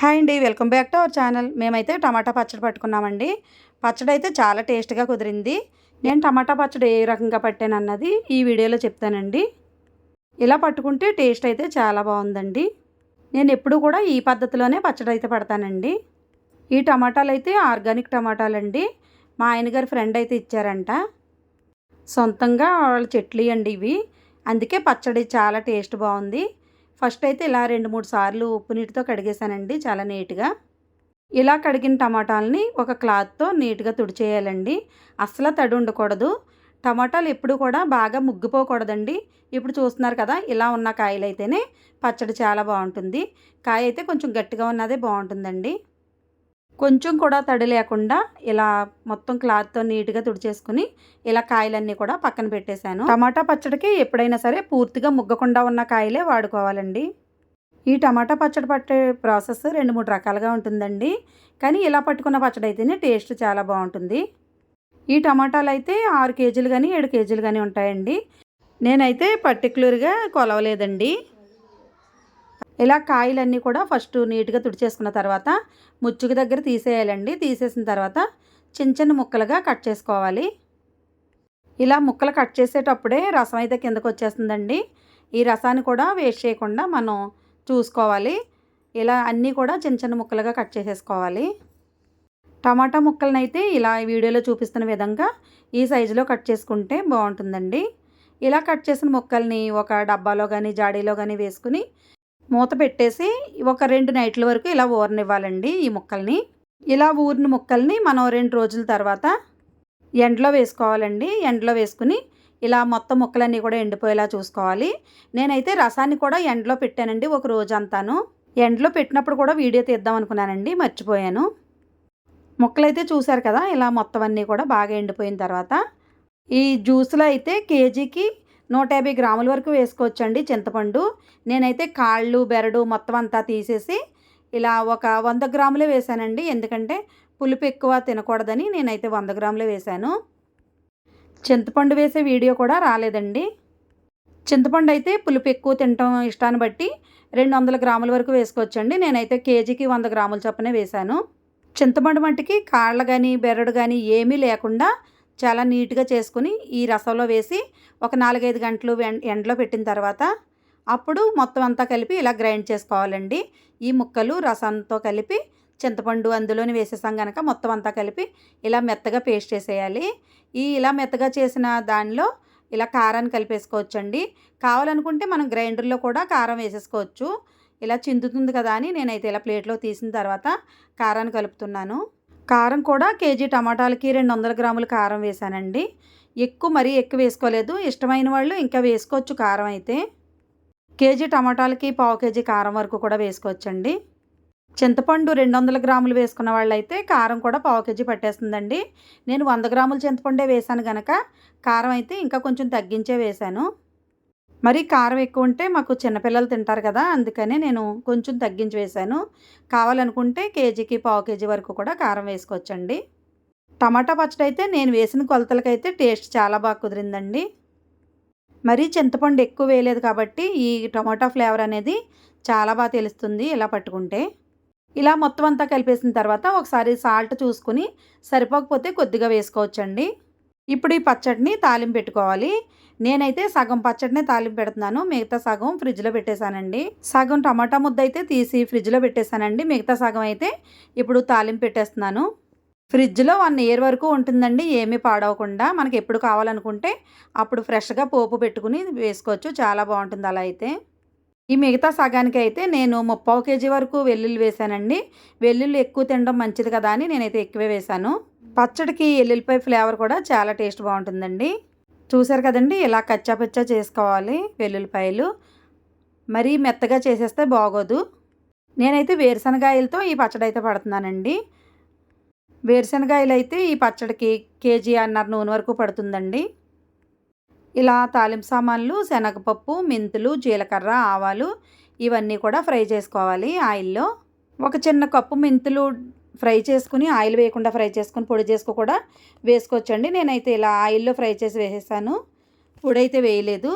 Hi అండి welcome back to our channel. మేమైతే టమాటా పచ్చడి పట్టుకున్నామండి. పచ్చడి అయితే చాలా టేస్ట్గా కుదిరింది. నేను టమాటా పచ్చడి ఏ రకంగా పట్టాను అన్నది ఈ వీడియోలో చెప్తానండి. ఇలా పట్టుకుంటే టేస్ట్ అయితే చాలా బాగుందండి. నేను ఎప్పుడు కూడా ఈ పద్ధతిలోనే పచ్చడి అయితే పడతానండి. ఈ టమాటాలు అయితే ఆర్గానిక్ టమాటాలండి. మా ఆయనగారి ఫ్రెండ్ అయితే ఇచ్చారంట. సొంతంగా వాళ్ళ చెట్లు అండి ఇవి. అందుకే పచ్చడి చాలా టేస్ట్ బాగుంది. ఫస్ట్ అయితే ఇలా రెండు మూడు సార్లు ఉప్పు నీటితో కడిగేసానండి చాలా నీట్గా. ఇలా కడిగిన టమాటాలని ఒక క్లాత్తో నీట్గా తుడిచేయాలండి. అస్సలు తడి ఉండకూడదు. టమాటాలు ఎప్పుడు కూడా బాగా ముగ్గిపోకూడదండి. ఇప్పుడు చూస్తున్నారు కదా ఇలా ఉన్న కాయలు అయితేనే పచ్చడి చాలా బాగుంటుంది. కాయ అయితే కొంచెం గట్టిగా ఉన్నదే బాగుంటుందండి. కొంచెం కూడా తడి లేకుండా ఇలా మొత్తం క్లాత్తో నీట్గా తుడిచేసుకుని ఇలా కాయలన్నీ కూడా పక్కన పెట్టేశాను. టమాటా పచ్చడికి ఎప్పుడైనా సరే పూర్తిగా ముగ్గకుండా ఉన్న కాయలే వాడుకోవాలండి. ఈ టమాటా పచ్చడి పట్టే ప్రాసెస్ రెండు మూడు రకాలుగా ఉంటుందండి. కానీ ఇలా పట్టుకున్న పచ్చడి అయితేనే టేస్ట్ చాలా బాగుంటుంది. ఈ టమాటాలు అయితే ఆరు కేజీలు కానీ ఏడు కేజీలు కానీ ఉంటాయండి. నేనైతే పర్టికులర్గా కొలవలేదండి. ఇలా కాయలన్నీ కూడా ఫస్ట్ నీట్గా తుడిచేసుకున్న తర్వాత ముచ్చుకు దగ్గర తీసేయాలండి. తీసేసిన తర్వాత చిన్న చిన్న ముక్కలుగా కట్ చేసుకోవాలి. ఇలా ముక్కలు కట్ చేసేటప్పుడే రసం అయితే కిందకు వచ్చేస్తుందండి. ఈ రసాన్ని కూడా వేస్ట్ చేయకుండా మనం చూసుకోవాలి. ఇలా అన్నీ కూడా చిన్న చిన్న ముక్కలుగా కట్ చేసేసుకోవాలి. టమాటా ముక్కలను అయితే ఇలా వీడియోలో చూపిస్తున్న విధంగా ఈ సైజులో కట్ చేసుకుంటే బాగుంటుందండి. ఇలా కట్ చేసిన ముక్కల్ని ఒక డబ్బాలో కానీ జాడీలో కానీ వేసుకుని మూత పెట్టేసి ఒక రెండు నైట్ల వరకు ఇలా ఊరనివ్వాలండి ఈ ముక్కల్ని. ఇలా ఊరిన ముక్కల్ని మనం రెండు రోజుల తర్వాత ఎండలో వేసుకోవాలండి. ఎండలో వేసుకుని ఇలా మొత్తం ముక్కలన్నీ కూడా ఎండిపోయేలా చూసుకోవాలి. నేనైతే రసాన్ని కూడా ఎండలో పెట్టానండి ఒక రోజు అంతాను ఎండలో పెట్టినప్పుడు కూడా వీడియో తీద్దాం అనుకున్నానండి మర్చిపోయాను. ముక్కలైతే చూశారు కదా ఇలా మొత్తం అన్నీ కూడా బాగా ఎండిపోయిన తర్వాత. ఈ జ్యూస్లో అయితే కేజీకి నూట యాభై గ్రాముల వరకు వేసుకోవచ్చండి చింతపండు. నేనైతే కాళ్ళు బెరడు మొత్తం అంతా తీసేసి ఇలా ఒక వంద గ్రాములే వేసానండి ఎందుకంటే పులుపు ఎక్కువ తినకూడదని నేనైతే వంద గ్రాములే వేశాను. చింతపండు వేసే వీడియో కూడా రాలేదండి. చింతపండు అయితే పులుపు ఎక్కువ తినటం ఇష్టాన్ని బట్టి రెండు వందల గ్రాముల వరకు వేసుకోవచ్చండి. నేనైతే కేజీకి వంద గ్రాముల చొప్పున వేశాను. చింతపండు మట్టికి కాళ్ళ కానీ బెరడు కానీ ఏమీ లేకుండా చాలా నీట్గా చేసుకుని ఈ రసంలో వేసి ఒక నాలుగైదు గంటలు ఎండలో పెట్టిన తర్వాత అప్పుడు మొత్తం అంతా కలిపి ఇలా గ్రైండ్ చేసుకోవాలండి. ఈ ముక్కలు రసంతో కలిపి చింతపండు అందులోని వేసేసాం కనుక మొత్తం అంతా కలిపి ఇలా మెత్తగా పేస్ట్ చేసేయాలి. ఈ ఇలా మెత్తగా చేసిన దానిలో ఇలా కారాన్ని కలిపేసుకోవచ్చండి. కావాలనుకుంటే మనం గ్రైండర్లో కూడా కారం వేసేసుకోవచ్చు. ఇలా చిందుతుంది కదా అని నేనైతే ఇలా ప్లేట్లో తీసిన తర్వాత కారాన్ని కలుపుతున్నాను. కారం కూడా కేజీ టమాటాలకి రెండు వందల గ్రాముల కారం వేసానండి ఎక్కువ మరీ ఎక్కువ వేసుకోలేదు. ఇష్టమైన వాళ్ళు ఇంకా వేసుకోవచ్చు కారం అయితే. కేజీ టమాటాలకి పావు కేజీ కారం వరకు కూడా వేసుకోవచ్చండి. చింతపండు రెండు వందల గ్రాములు వేసుకున్న వాళ్ళైతే కారం కూడా పావు కేజీ పట్టేస్తుందండి. నేను వంద గ్రాముల చింతపండే వేసాను కనుక కారం అయితే ఇంకా కొంచెం తగ్గించే వేశాను. మరి కారం ఎక్కువ ఉంటే మాకు చిన్నపిల్లలు తింటారు కదా అందుకనే నేను కొంచెం తగ్గించి వేశాను. కావాలనుకుంటే కేజీకి పావు కేజీ వరకు కూడా కారం వేసుకోవచ్చండి. టమాటా పచ్చడి అయితే నేను వేసిన కొలతలకైతే టేస్ట్ చాలా బాగా కుదిరిందండి. మరీ చింతపండు ఎక్కువ వేయలేదు కాబట్టి ఈ టమాటా ఫ్లేవర్ అనేది చాలా బాగా తెలుస్తుంది ఇలా పట్టుకుంటే. ఇలా మొత్తం అంతా కలిపేసిన తర్వాత ఒకసారి సాల్ట్ చూసుకుని సరిపోకపోతే కొద్దిగా వేసుకోవచ్చండి. ఇప్పుడు ఈ పచ్చడిని తాలింపు పెట్టుకోవాలి. నేనైతే సగం పచ్చడిని తాలింపు పెడుతున్నాను. మిగతా సగం ఫ్రిడ్జ్లో పెట్టేశానండి. సగం టమాటా ముద్ద అయితే తీసి ఫ్రిడ్జ్లో పెట్టేశానండి. మిగతా సగం అయితే ఇప్పుడు తాలింపు పెట్టేస్తున్నాను. ఫ్రిడ్జ్లో వన్ ఇయర్ వరకు ఉంటుందండి. ఏమీ పాడవకుండా మనకి ఎప్పుడు కావాలనుకుంటే అప్పుడు ఫ్రెష్గా పోపు పెట్టుకుని వేసుకోవచ్చు. చాలా బాగుంటుంది అలా అయితే. ఈ మిగతా సగానికి అయితే నేను ముప్పావు కేజీ వరకు వెల్లుల్లి వేశానండి. వెల్లుల్లి ఎక్కువ తినడం మంచిది కదా అని నేనైతే ఎక్కువే వేశాను. పచ్చడికి ఎల్లుల్లిపాయ ఫ్లేవర్ కూడా చాలా టేస్ట్ బాగుంటుందండి. చూసారు కదండి ఇలా కచ్చాపచ్చా చేసుకోవాలి వెల్లుల్లిపాయలు మరీ మెత్తగా చేసేస్తే బాగోదు. నేనైతే వేరుశనగాయలతో ఈ పచ్చడి అయితే పడుతున్నానండి. వేరుశనగాయలు అయితే ఈ పచ్చడికి కేజీ అన్నర నూనె వరకు పడుతుందండి. ఇలా తాలింపు సామాన్లు శనగపప్పు మెంతులు జీలకర్ర ఆవాలు ఇవన్నీ కూడా ఫ్రై చేసుకోవాలి ఆయిల్లో. ఒక చిన్న కప్పు మెంతులు ఫ్రై చేసుకుని ఆయిల్ వేయకుండా ఫ్రై చేసుకుని పొడి చేసుకో కూడా వేసుకోవచ్చండి. నేనైతే ఇలా ఆయిల్లో ఫ్రై చేసి వేసేసాను. పొడి అయితే వేయలేదు.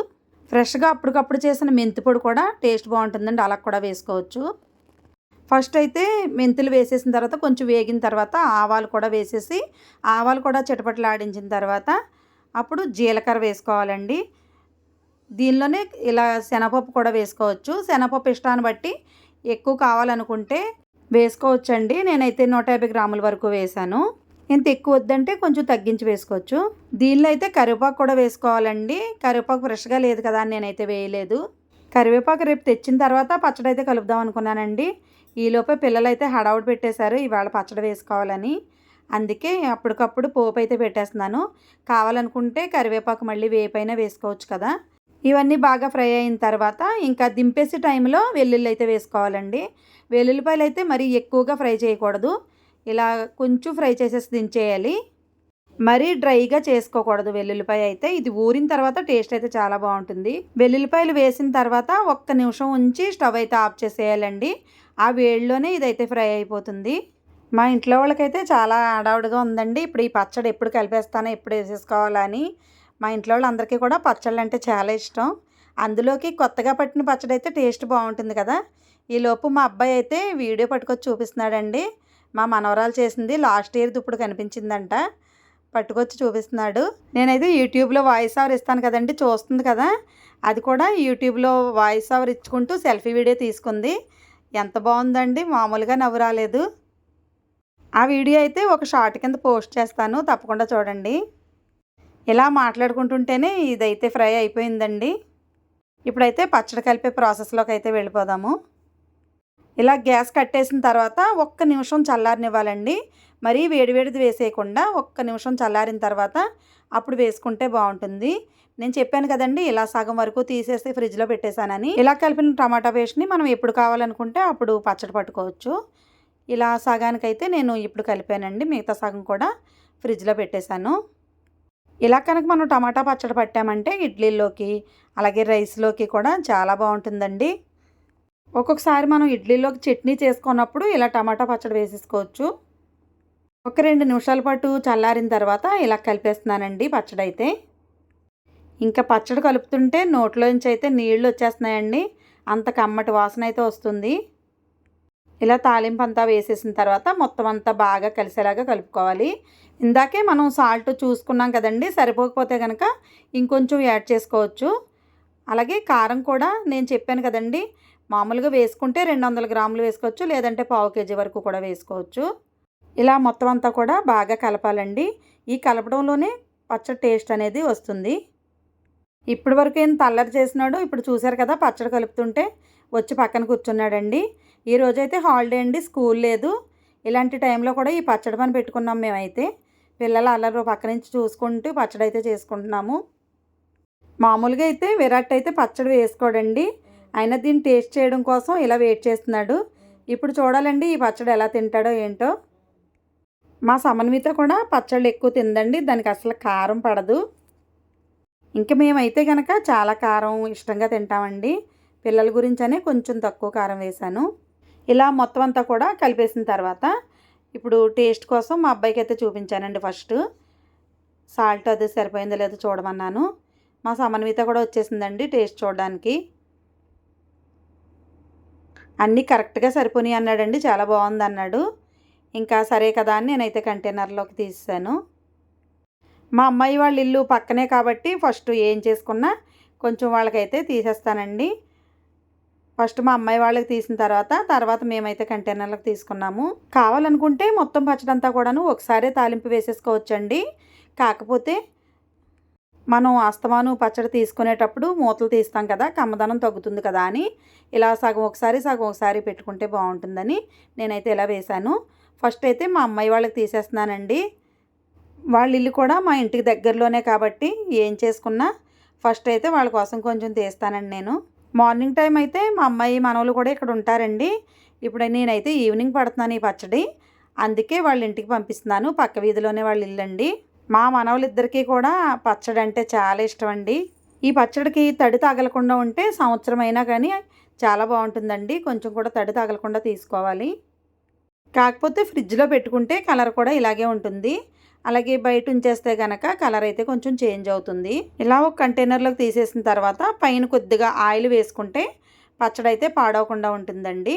ఫ్రెష్గా అప్పటికప్పుడు చేసిన మెంతి పొడి కూడా టేస్ట్ బాగుంటుందండి. అలా కూడా వేసుకోవచ్చు. ఫస్ట్ అయితే మెంతులు వేసేసిన తర్వాత కొంచెం వేగిన తర్వాత ఆవాలు కూడా వేసేసి ఆవాలు కూడా చిటపటలు ఆడించిన తర్వాత అప్పుడు జీలకర్ర వేసుకోవాలండి. దీనిలోనే ఇలా శనగపప్పు కూడా వేసుకోవచ్చు. శనగపప్పు ఇష్టాన్ని బట్టి ఎక్కువ కావాలనుకుంటే వేసుకోవచ్చండి. నేనైతే నూట యాభై గ్రాముల వరకు వేశాను ఇంత ఎక్కువ వద్దంటే కొంచెం తగ్గించి వేసుకోవచ్చు. దీనిలో అయితే కరివేపాకు కూడా వేసుకోవాలండి. కరివేపాకు ఫ్రెష్గా లేదు కదా అని నేనైతే వేయలేదు. కరివేపాకు రేపు తెచ్చిన తర్వాత పచ్చడి అయితే కలుపుదాం అనుకున్నానండి. ఈలోపే పిల్లలు అయితే హడావుడు పెట్టేశారు ఇవాళ పచ్చడి వేసుకోవాలని. అందుకే అప్పటికప్పుడు పోపు అయితే పెట్టేస్తున్నాను. కావాలనుకుంటే కరివేపాకు మళ్ళీ వేపైనా వేసుకోవచ్చు కదా. ఇవన్నీ బాగా ఫ్రై అయిన తర్వాత ఇంకా దింపేసే టైంలో వెల్లుల్లి అయితే వేసుకోవాలండి. వెల్లుల్లిపాయలు అయితే మరీ ఎక్కువగా ఫ్రై చేయకూడదు. ఇలా కొంచెం ఫ్రై చేసేసి దించేయాలి. మరీ డ్రైగా చేసుకోకూడదు వెల్లుల్లిపాయ అయితే. ఇది ఊరిన తర్వాత టేస్ట్ అయితే చాలా బాగుంటుంది. వెల్లుల్లిపాయలు వేసిన తర్వాత ఒక్క నిమిషం ఉంచి స్టవ్ అయితే ఆఫ్ చేసేయాలండి. ఆ వేడిలోనే ఇదైతే ఫ్రై అయిపోతుంది. మా ఇంట్లో వాళ్ళకైతే చాలా ఆడావుడిగా ఉందండి. ఇప్పుడు ఈ పచ్చడి ఎప్పుడు కలిపేస్తానో ఎప్పుడు వేసేసుకోవాలని మా ఇంట్లో వాళ్ళందరికీ కూడా పచ్చళ్ళు అంటే చాలా ఇష్టం. అందులోకి కొత్తగా పట్టిన పచ్చడి అయితే టేస్ట్ బాగుంటుంది కదా. ఈలోపు మా అబ్బాయి అయితే వీడియో పట్టుకొచ్చి చూపిస్తున్నాడండి. మా మనవరాలు చేసింది లాస్ట్ ఇయర్ది ఇప్పుడు కనిపించిందంట. పట్టుకొచ్చి చూపిస్తున్నాడు. నేనైతే యూట్యూబ్లో వాయిస్ ఓవర్ ఇస్తాను కదండి చూస్తుంది కదా. అది కూడా యూట్యూబ్లో వాయిస్ ఓవర్ ఇచ్చుకుంటూ సెల్ఫీ వీడియో తీసుకుంది. ఎంత బాగుందండి మామూలుగా నవ్వు రాలేదు. ఆ వీడియో అయితే ఒక షార్ట్ కింద పోస్ట్ చేస్తాను తప్పకుండా చూడండి. ఇలా మాట్లాడుకుంటుంటేనే ఇదైతే ఫ్రై అయిపోయిందండి. ఇప్పుడైతే పచ్చడి కలిపే ప్రాసెస్లోకి అయితే వెళ్ళిపోదాము. ఇలా గ్యాస్ కట్టేసిన తర్వాత ఒక్క నిమిషం చల్లారనివ్వాలండి. మరీ వేడివేడిది వేసేయకుండా ఒక్క నిమిషం చల్లారిన తర్వాత అప్పుడు వేసుకుంటే బాగుంటుంది. నేను చెప్పాను కదండి ఇలా సగం వరకు తీసేసి ఫ్రిడ్జ్లో పెట్టేశానని. ఇలా కలిపిన టమాటా పేస్ట్ని మనం ఎప్పుడు కావాలనుకుంటే అప్పుడు పచ్చడి పట్టుకోవచ్చు. ఇలా సగానికైతే నేను ఇప్పుడు కలిపానండి మిగతా సగం కూడా ఫ్రిడ్జ్లో పెట్టేశాను. ఇలా కనుక మనం టమాటా పచ్చడి పట్టామంటే ఇడ్లీలోకి అలాగే రైస్లోకి కూడా చాలా బాగుంటుందండి. ఒక్కొక్కసారి మనం ఇడ్లీలోకి చట్నీ చేసుకున్నప్పుడు ఇలా టమాటా పచ్చడి వేసేసుకోవచ్చు. ఒక రెండు నిమిషాల పాటు చల్లారిన తర్వాత ఇలా కలిపేస్తున్నానండి పచ్చడి అయితే ఇంకా పచ్చడి కలుపుతుంటే నోట్లోంచి అయితే నీళ్ళు వచ్చేస్తున్నాయండి. అంత కమ్మటి వాసన అయితే వస్తుంది. ఇలా తాలింపు అంతా వేసేసిన తర్వాత మొత్తం అంతా బాగా కలిసేలాగా కలుపుకోవాలి. ఇందాకే మనం సాల్ట్ చూసుకున్నాం కదండి సరిపోకపోతే కనుక ఇంకొంచెం యాడ్ చేసుకోవచ్చు. అలాగే కారం కూడా నేను చెప్పాను కదండి మామూలుగా వేసుకుంటే రెండు వందల గ్రాములు వేసుకోవచ్చు లేదంటే పావు కేజీ వరకు కూడా వేసుకోవచ్చు. ఇలా మొత్తం అంతా కూడా బాగా కలపాలండి. ఈ కలపడంలోనే పచ్చడి టేస్ట్ అనేది వస్తుంది. ఇప్పటి వరకు ఏం తల్లరి చేసినాడు ఇప్పుడు చూశారు కదా పచ్చడి కలుపుతుంటే వచ్చి పక్కన కూర్చున్నాడండి. ఈ రోజైతే హాలిడే అండి స్కూల్ లేదు. ఇలాంటి టైంలో కూడా ఈ పచ్చడి పని పెట్టుకున్నాం మేమైతే. పిల్లలు అల్లరి పక్క నుంచి చూసుకుంటూ పచ్చడి అయితే చేసుకుంటున్నాము. మామూలుగా అయితే విరాట్ అయితే పచ్చడి వేసుకోడండి. అయినా దీన్ని టేస్ట్ చేయడం కోసం ఇలా వెయిట్ చేస్తున్నాడు. ఇప్పుడు చూడాలండి ఈ పచ్చడి ఎలా తింటాడో ఏంటో. మా సమన్విత కూడా పచ్చళ్ళు ఎక్కువ తిందండి దానికి అసలు కారం పడదు. ఇంకా మేమైతే కనుక చాలా కారం ఇష్టంగా తింటామండి. పిల్లల గురించనే కొంచెం తక్కువ కారం వేశాను. ఇలా మొత్తం అంతా కూడా కలిపేసిన తర్వాత ఇప్పుడు టేస్ట్ కోసం మా అబ్బాయికి అయితే చూపించానండి ఫస్ట్. సాల్ట్ అది సరిపోయిందో లేదో చూడమన్నాను. మా సమన్విత కూడా వచ్చేసిందండి టేస్ట్ చూడడానికి. అన్నీ కరెక్ట్గా సరిపోయి అన్నాడండి చాలా బాగుంది అన్నాడు. ఇంకా సరే కదా అని నేనైతే కంటైనర్లోకి తీసాను మా అమ్మాయి వాళ్ళ ఇల్లు పక్కనే కాబట్టి ఫస్ట్ ఏం చేసుకున్నా కొంచెం వాళ్ళకైతే తీసేస్తానండి. ఫస్ట్ మా అమ్మాయి వాళ్ళకి తీసిన తర్వాత తర్వాత మేమైతే కంటైనర్లకు తీసుకున్నాము. కావాలనుకుంటే మొత్తం పచ్చడంతా కూడాను ఒకసారే తాలింపు వేసేసుకోవచ్చండి. కాకపోతే మనం అస్తమాను పచ్చడి తీసుకునేటప్పుడు మూతలు తీస్తాం కదా కమ్మదనం తగ్గుతుంది కదా అని ఇలా సగం ఒకసారి సగం ఒకసారి పెట్టుకుంటే బాగుంటుందని నేనైతే ఇలా వేశాను. ఫస్ట్ అయితే మా అమ్మాయి వాళ్ళకి తీసేస్తున్నానండి. వాళ్ళ ఇల్లు కూడా మా ఇంటికి దగ్గరలోనే కాబట్టి ఏం చేసుకున్నా ఫస్ట్ అయితే వాళ్ళ కోసం కొంచెం తీస్తానండి నేను. మార్నింగ్ టైం అయితే మా అమ్మాయి మనవలు కూడా ఇక్కడ ఉంటారండి. ఇప్పుడు నేనైతే ఈవినింగ్ పడుతున్నాను ఈ పచ్చడి. అందుకే వాళ్ళ ఇంటికి పంపిస్తున్నాను. పక్క వీధిలోనే వాళ్ళ ఇల్లండి మా మనవలిద్దరికీ కూడా పచ్చడి అంటే చాలా ఇష్టం అండి ఈ పచ్చడికి తడి తగలకుండా ఉంటే సంవత్సరం అయినా కానీ చాలా బాగుంటుందండి. కొంచెం కూడా తడి తగలకుండా తీసుకోవాలి. కాకపోతే ఫ్రిడ్జ్లో పెట్టుకుంటే కలర్ కూడా ఇలాగే ఉంటుంది. అలాగే బయట ఉంచేస్తే కనుక కలర్ అయితే కొంచెం చేంజ్ అవుతుంది. ఇలా ఒక కంటైనర్లోకి తీసేసిన తర్వాత పైన కొద్దిగా ఆయిల్ వేసుకుంటే పచ్చడి అయితే పాడవకుండా ఉంటుందండి.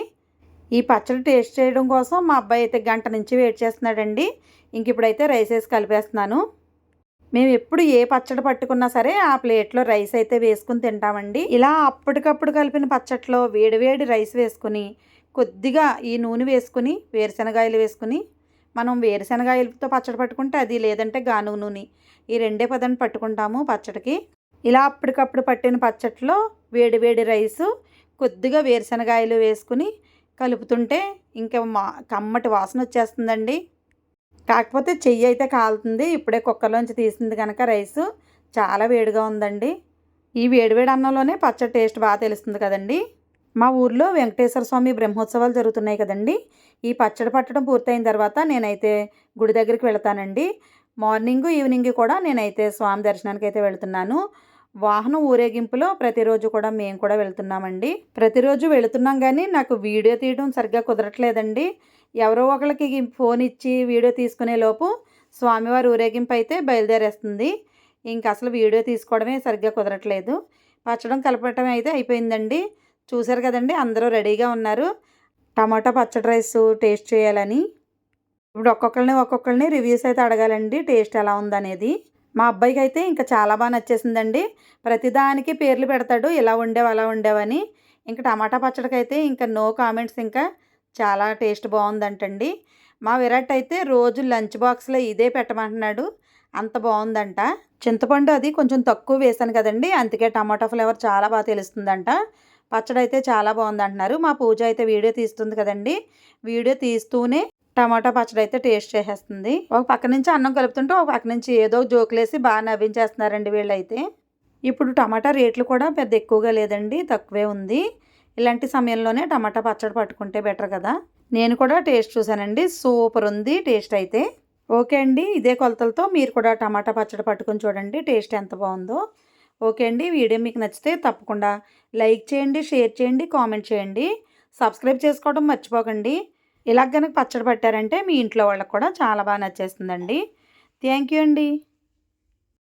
ఈ పచ్చడి టేస్ట్ చేయడం కోసం మా అబ్బాయి అయితే గంట నుంచి వెయిట్ చేస్తున్నాడండి. ఇంక ఇప్పుడైతే రైస్ వేసి కలిపేస్తున్నాను. మేము ఎప్పుడు ఏ పచ్చడి పట్టుకున్నా సరే ఆ ప్లేట్లో రైస్ అయితే వేసుకుని తింటామండి. ఇలా అప్పటికప్పుడు కలిపిన పచ్చట్లో వేడివేడి రైస్ వేసుకుని కొద్దిగా ఈ నూనె వేసుకుని వేరుశనగాయలు వేసుకుని మనం వేరుశనగాయలతో పచ్చడి పట్టుకుంటే అది లేదంటే గానుగ నూనె. ఈ రెండే పదాన్ని పట్టుకుంటాము పచ్చడికి. ఇలా అప్పటికప్పుడు పట్టిన పచ్చట్లో వేడి వేడి రైసు కొద్దిగా వేరుశనగాయలు వేసుకుని కలుపుతుంటే ఇంకా మా కమ్మటి వాసన వచ్చేస్తుందండి. కాకపోతే చెయ్యి అయితే కాలుతుంది ఇప్పుడే కుక్కర్లోంచి తీసింది కనుక రైసు. చాలా వేడిగా ఉందండి. ఈ వేడివేడి అన్నంలోనే పచ్చడి టేస్ట్ బాగా తెలుస్తుంది కదండి. మా ఊర్లో వెంకటేశ్వర స్వామి బ్రహ్మోత్సవాలు జరుగుతున్నాయి కదండి. ఈ పచ్చడి పట్టడం పూర్తయిన తర్వాత నేనైతే గుడి దగ్గరికి వెళ్తానండి. మార్నింగ్ ఈవినింగ్ కూడా నేనైతే స్వామి దర్శనానికి అయితే వెళుతున్నాను. వాహనం ఊరేగింపులో ప్రతిరోజు కూడా మేము కూడా వెళ్తున్నామండి. ప్రతిరోజు వెళుతున్నాం కానీ నాకు వీడియో తీయడం సరిగ్గా కుదరట్లేదండి. ఎవరో ఒకరికి ఫోన్ ఇచ్చి వీడియో తీసుకునే లోపు స్వామివారి ఊరేగింపు అయితే బయలుదేరేస్తుంది. ఇంక అసలు వీడియో తీసుకోవడమే సరిగ్గా కుదరట్లేదు. పచ్చడం కలపటం అయితే అయిపోయిందండి. చూశారు కదండి అందరూ రెడీగా ఉన్నారు. టమాటా పచ్చడి రైస్ టేస్ట్ చేయాలని. ఇప్పుడు ఒక్కొక్కరిని ఒక్కొక్కరిని రివ్యూస్ అయితే అడగాలండి టేస్ట్ ఎలా ఉందనేది. మా అబ్బాయికి అయితే ఇంకా చాలా బాగా నచ్చేసిందండి. ప్రతిదానికి పేర్లు పెడతాడు ఇలా ఉండేవి అలా ఉండేవని ఇంకా టమాటా పచ్చడికి అయితే ఇంకా నో కామెంట్స్ ఇంకా చాలా టేస్ట్ బాగుందంటండి. మా విరాట్ అయితే రోజు లంచ్ బాక్స్లో ఇదే పెట్టమంటున్నాడు. అంత బాగుందంట. చింతపండు అది కొంచెం తక్కువ వేసాను కదండి అందుకే టమాటా ఫ్లేవర్ చాలా బాగా తెలుస్తుందంట. పచ్చడి అయితే చాలా బాగుంది అంటున్నారు మా పూజ అయితే వీడియో తీస్తుంది కదండి. వీడియో తీస్తూనే టమాటా పచ్చడి అయితే టేస్ట్ చేసేస్తుంది. ఒక పక్క నుంచి అన్నం కలుపుతుంటే ఒక పక్క నుంచి ఏదో జోకులేసి బాగా నవ్వించేస్తున్నారండి వీళ్ళైతే. ఇప్పుడు టమాటా రేట్లు కూడా పెద్ద ఎక్కువగా లేదండి తక్కువే ఉంది. ఇలాంటి సమయంలోనే టమాటా పచ్చడి పట్టుకుంటే బెటర్ కదా. నేను కూడా టేస్ట్ చూశానండి. సూపర్ ఉంది టేస్ట్ అయితే. ఓకే అండి ఇదే కొలతలతో మీరు కూడా టమాటా పచ్చడి పట్టుకొని చూడండి టేస్ట్ ఎంత బాగుందో. ఓకే అండి. వీడియో మీకు నచ్చితే తప్పకుండా లైక్ చేయండి షేర్ చేయండి కామెంట్ చేయండి. సబ్స్క్రైబ్ చేసుకోవడం మర్చిపోకండి. ఇలా కనుక పచ్చడి పట్టారంటే మీ ఇంట్లో వాళ్ళకి కూడా చాలా బాగా నచ్చేస్తుందండి. థ్యాంక్ యూ అండి.